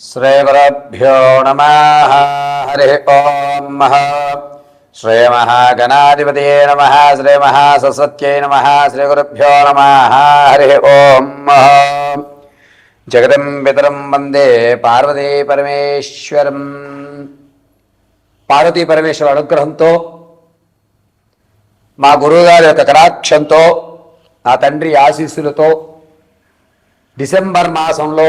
శ్రీగురుభ్యో నమ హరి ఓం మహ శ్రీమహాగణాధిపతయే నమ శ్రీమహాసరస్వత్యై నమ శ్రీగురుభ్యో నమ హరి ఓం మహ జగదం పితరం వందే పార్వతీ పరమేశ్వరం. పార్వతీ పరమేశ్వర అనుగ్రహంతో మా గురువుగారి యొక్క కటాక్షంతో నా తండ్రి ఆశీస్సులతో డిసెంబర్ మాసంలో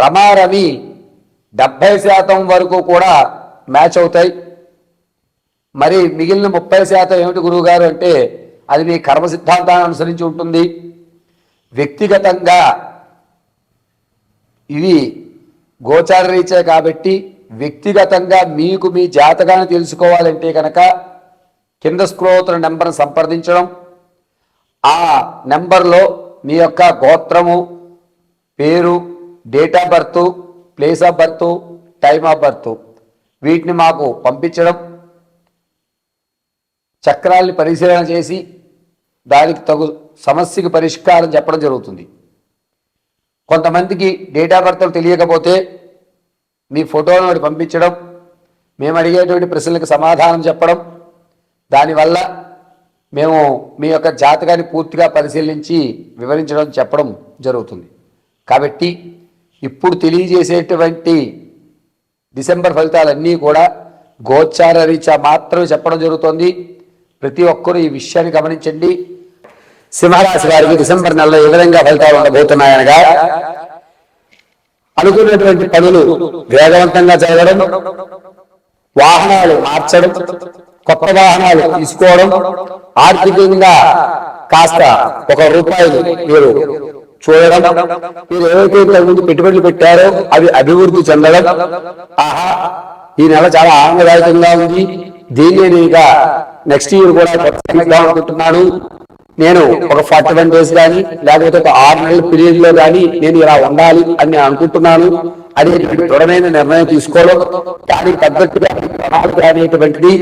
రమారవి డెబ్భై శాతం వరకు కూడా మ్యాచ్ అవుతాయి. మరి మిగిలిన ముప్పై శాతం ఏమిటి గురువుగారు అంటే అది మీ కర్మ సిద్ధాంతాన్ని అనుసరించి ఉంటుంది. వ్యక్తిగతంగా ఇవి గోచార రీచే కాబట్టి వ్యక్తిగతంగా మీకు మీ జాతకాన్ని తెలుసుకోవాలంటే కనుక కింద స్క్రోతుల నెంబర్ను సంప్రదించడం. ఆ నెంబర్లో మీ యొక్క గోత్రము పేరు date of birth place of birth time of birth వీటిని మాకు పంపించడం చక్రాల్ని పరిశీలన చేసి దానికి తగు సమస్యకి పరిష్కారం చెప్పడం జరుగుతుంది. కొంతమందికి డేట్ ఆఫ్ బర్త్లు తెలియకపోతే మీ ఫోటోను ఒకటి పంపించడం మేము అడిగేటువంటి ప్రశ్నలకు సమాధానం చెప్పడం దానివల్ల మేము మీ యొక్క జాతకాన్ని పూర్తిగా పరిశీలించి వివరించడం చెప్పడం జరుగుతుంది. కాబట్టి తెలియజేసేటువంటి డిసెంబర్ ఫలితాలన్నీ కూడా గోచార రీత్యా మాత్రమే చెప్పడం జరుగుతోంది. ప్రతి ఒక్కరూ ఈ విషయాన్ని గమనించండి. సింహరాశి వారికి డిసెంబర్ నెలలో ఏ విధంగా ఫలితాలు ఉండబోతున్నాయనగా అనుకున్నటువంటి పనులు వేగవంతంగా జరగడం వాహనాలు మార్చడం కొత్త వాహనాలు తీసుకోవడం ఆర్థికంగా కాస్త ఒక రూపాయలు మీరు చూడడం. మీరు ఏవైతే ఇంతకుముందు పెట్టుబడులు పెట్టారో అవి అభివృద్ధి చెందడం. ఆహా ఈ నెల చాలా ఆనందదాయకంగా ఉంది. దీన్ని నేను ఇక నెక్స్ట్ ఇయర్ కూడా కొనసాగిద్దాం అనుకుంటున్నాను. నేను ఒక ఫార్టీ వన్ డేస్ కానీ లేకపోతే ఒక ఆరు నెలల పీరియడ్లో కానీ నేను ఇలా ఉండాలి అని నేను అనుకుంటున్నాను. అనేటువంటి దృఢమైన నిర్ణయం తీసుకోవడం దానికి తగ్గట్టుగా ప్రణాళిక అనేటువంటిది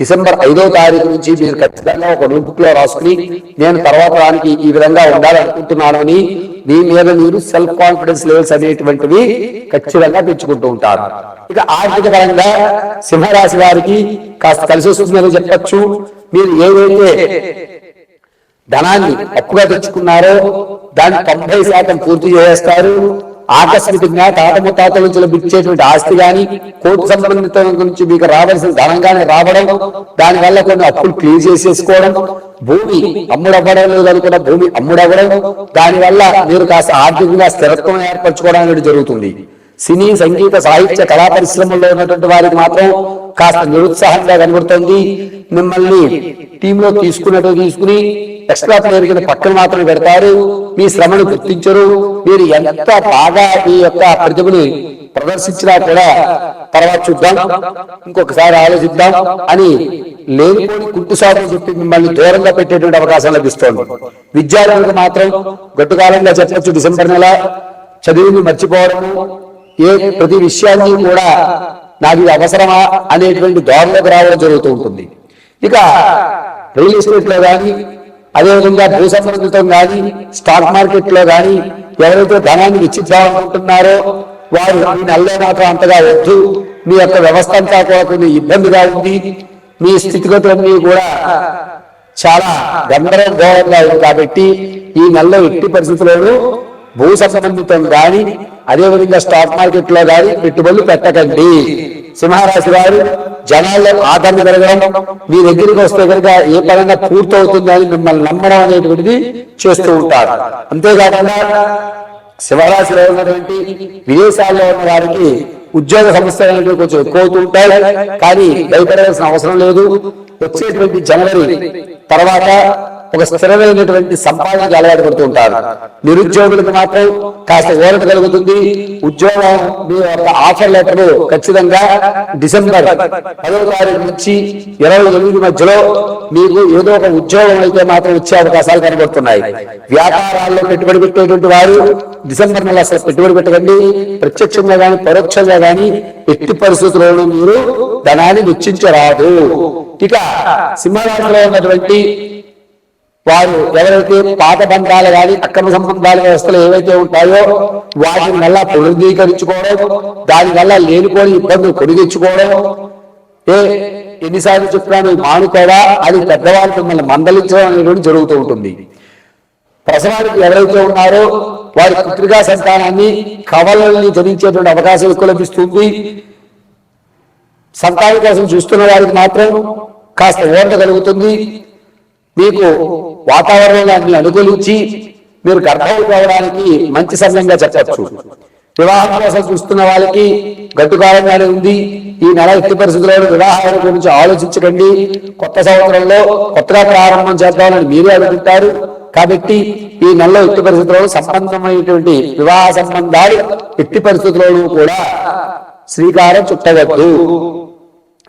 డిసెంబర్ ఐదో తారీఖు నుంచి మీరు ఖచ్చితంగా ఒక నోట్బుక్లో రాసుకుని నేను తర్వాత దానికి ఈ విధంగా ఉండాలి అనుకుంటున్నాను అని మీ మీద మీరు సెల్ఫ్ కాన్ఫిడెన్స్ లెవెల్స్ అనేటువంటివి ఖచ్చితంగా పెంచుకుంటూ ఉంటారు. ఇక ఆర్థిక పరంగా సింహరాశి వారికి కాస్త కలిసి వస్తుందని చెప్పచ్చు. మీరు ఏదైతే ధనాన్ని అప్పుగా తెచ్చుకున్నారో దాన్ని తొంభై శాతం పూర్తి చేస్తారు ఆకస్మికంగా తాత ముత్తాతల నుంచి లభించేటువంటి ఆస్తి గాని కోర్టు సంబంధిత నుంచి మీకు రావాల్సిన ధనం గాని రావడం దాని వల్ల కొన్ని అప్పులు క్లియర్ చేసేసుకోవడం భూమి అమ్ముడవ్వడం లేదనుకున్న భూమి అమ్ముడవ్వడం దాని వల్ల మీరు కాస్త ఆర్థికంగా స్థిరత్వం ఏర్పరచుకోవడం అనేది జరుగుతుంది. సినీ సంగీత సాహిత్య కళా పరిశ్రమల్లో ఉన్నటువంటి వారికి మాత్రం కాస్త నిరుత్సాహంగా కనబడుతోంది. మిమ్మల్ని టీంలో తీసుకున్నట్టు తీసుకుని ఎక్స్ట్రా ప్లేయర్ కింద పక్కన మాత్రం పెడతారు. మీ శ్రమను గుర్తించరు. మీరు ఎంత బాగా మీ యొక్క ప్రతిభని ప్రదర్శించినా కూడా తర్వాత చూద్దాం ఇంకొకసారి ఆలోచిద్దాం అని లేనిపోని కుంటు సాగులు చెప్పి మిమ్మల్ని దూరంగా పెట్టేటువంటి అవకాశం లభిస్తోంది. విద్యార్థులకు మాత్రం గట్టుకాలంగా చెప్పచ్చు డిసెంబర్ నెల చదివిని మర్చిపోవడము ఏ ప్రతి విషయాన్ని కూడా నాకు ఇది అవసరమా అనేటువంటి ధోరణిలోకి రావడం జరుగుతూ ఉంటుంది. ఇక రియల్ ఎస్టేట్లో కానీ అదేవిధంగా భూ సంబంధితం కానీ స్టాక్ మార్కెట్లో కానీ ఎవరైతే ధనాన్ని వెచ్చిద్దామనుకుంటున్నారో వారు ఈ నెలలో మాత్రం అంతగా వద్దు. మీ యొక్క వ్యవస్థ అంతా కూడా కొన్ని ఇబ్బందిగా ఉంది. మీ స్థితిగతులన్నీ కూడా చాలా గందరగోళంగా ఉంది కాబట్టి ఈ నెలలో ఎట్టి పరిస్థితుల్లోనూ భూ సంబంధితం కానీ అదేవిధంగా స్టాక్ మార్కెట్లో కానీ పెట్టుబడులు పెట్టకండి. సింహరాశి వారు జనాల్లో ఆదరణ పెరగడం మీ దగ్గరికి వస్తే కనుక ఏ పరంగా పూర్తవుతుంది అని మిమ్మల్ని నమ్మడం అనేటువంటిది చేస్తూ ఉంటారు. అంతేకాకుండా శివరాశిలో ఉన్నటువంటి విదేశాల్లో ఉన్న వారికి ఉద్యోగ సమస్యలు అనేవి కొంచెం ఎక్కువ అవుతూ ఉంటాయి. కానీ భయపడాల్సిన అవసరం లేదు. వచ్చేటువంటి జనవరి తర్వాత ఒక స్థిరమైనటువంటి సంపాదనకు అలవాటు పడుతూ ఉంటారు. నిరుద్యోగులకు మాత్రం కాస్త ఊరట కలుగుతుంది. ఉద్యోగం మీ యొక్క ఆఫర్ లెటర్ ఖచ్చితంగా డిసెంబర్ పదవ తారీఖు నుంచి ఇరవై ఎనిమిది మధ్యలో మీకు ఏదో ఒక ఉద్యోగం అయితే మాత్రం వచ్చే అవకాశాలు కనబడుతున్నాయి. వ్యాపారాల్లో పెట్టుబడి పెట్టేటువంటి వారు డిసెంబర్ నెల అసలు పెట్టుబడి పెట్టకండి. ప్రత్యక్షంగా కానీ పరోక్షంగా కానీ ఎట్టి పరిస్థితుల్లోనూ మీరు ధనాన్ని వెచ్చించరాదు. ఇక సింహరాశిలో ఉన్నటువంటి వారు ఎవరైతే పాత బంధాలు కానీ అక్రమ సంబంధాల వ్యవస్థలు ఏవైతే ఉంటాయో వాటిని మళ్ళా పునరుద్ధీకరించుకోవడం దాని వల్ల లేనిపోని ఇబ్బందులు పొడిగించుకోవడం ఏ ఎన్నిసార్లు చెప్పినాను మానుకోవా? అది పెద్దవాళ్ళు మిమ్మల్ని మందలించడం అనేటువంటి జరుగుతూ ఉంటుంది. ప్రసవానికి ఎవరైతే ఉన్నారో వారి పుత్రికా సంతానాన్ని కవలని జరించేటువంటి అవకాశం ఎక్కువ లభిస్తుంది. సంతానం కోసం చూస్తున్న వారికి మాత్రం కాస్త ఓట కలుగుతుంది. మీకు వాతావరణాన్ని అనుకూలించి మీరు గర్భవతి అవడానికి మంచి సమయంగా చెప్పచ్చు. వివాహం కోసం చూస్తున్న వాళ్ళకి గట్టుకాలంగానే ఉంది. ఈ నెల ఎట్టి పరిస్థితుల్లో వివాహాల గురించి ఆలోచించకండి. కొత్త సంవత్సరంలో కొత్తగా ప్రారంభం చేద్దామని మీరే అనుకుంటారు. కాబట్టి ఈ నెలలో ఎట్టి పరిస్థితుల్లో సంబంధమైనటువంటి వివాహ సంబంధాలు ఎట్టి పరిస్థితుల్లోనూ కూడా శ్రీకారం చుట్టవద్దు.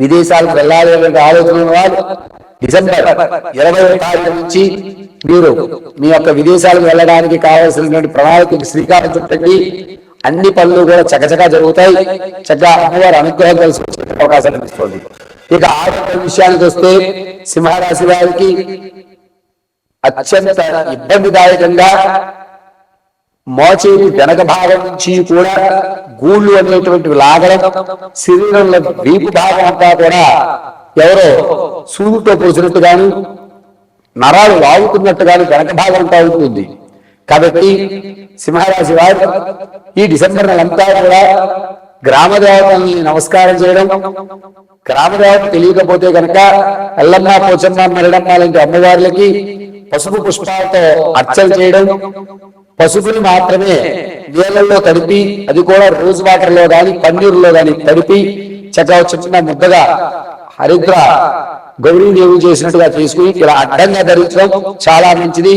విదేశాలకు వెళ్ళాలి అనే ఆలోచన వాళ్ళు డిసెంబర్ ఇరవై తారీఖు నుంచి మీరు మీ యొక్క విదేశాలకు వెళ్ళడానికి కావాల్సినటువంటి ప్రణాళికకి శ్రీకారం చుట్టండి అన్ని పనులు కూడా చకచకా జరుగుతాయి. చక్కగా అమ్మవారి అనుగ్రహం కలిసి వచ్చే అవకాశం లభిస్తుంది. ఇక ఆరోగ్య విషయానికి వస్తే సింహరాశి వారికి అత్యంత ఇబ్బందిదాయకంగా మోచేతి వెనక భాగం నుంచి కూడా గూళ్ళు అనేటువంటివి లాగడం శరీరంలో వీపు భాగం అంతా కూడా ఎవరో సూదుతో పోసినట్టుగాను నరాలు లాగుతున్నట్టు గాని వెనక భాగం తాగుతుంది కాబట్టి సింహరాశి వారు ఈ డిసెంబర్ నెలంతా కూడా గ్రామదేవతల్ని నమస్కారం చేయడం గ్రామదేవత తెలియకపోతే కనుక ఎల్లమ్మ పోచమ్మ మరణమ్మ లాంటి అమ్మవార్లకి పసుపు పుష్పాలతో అర్చన చేయడం పసుపుని మాత్రమే నీళ్ళల్లో తడిపి అది కూడా రోజ్ వాటర్లో గాని పన్నీరులో గాని తడిపి చక్కగా చిన్న ముద్దగా హరిద్ర గౌరీదేవి చేసినట్టుగా చేసుకుని ఇలా అడ్డంగా ధరించడం చాలా మంచిది.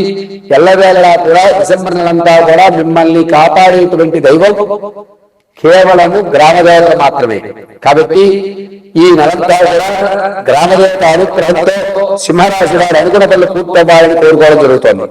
ఎల్లవేళలా కూడా డిసెంబర్ నెలంతా కూడా మిమ్మల్ని కాపాడేటువంటి దైవం కేవలము గ్రామదేవత మాత్రమే. కాబట్టి ఈ నెలంతా కూడా గ్రామదేవత అనుగ్రహంతో సింహరాశి వారు అనుగుణ పనులు పూర్తవ్వాలని కోరుకోవడం జరుగుతోంది.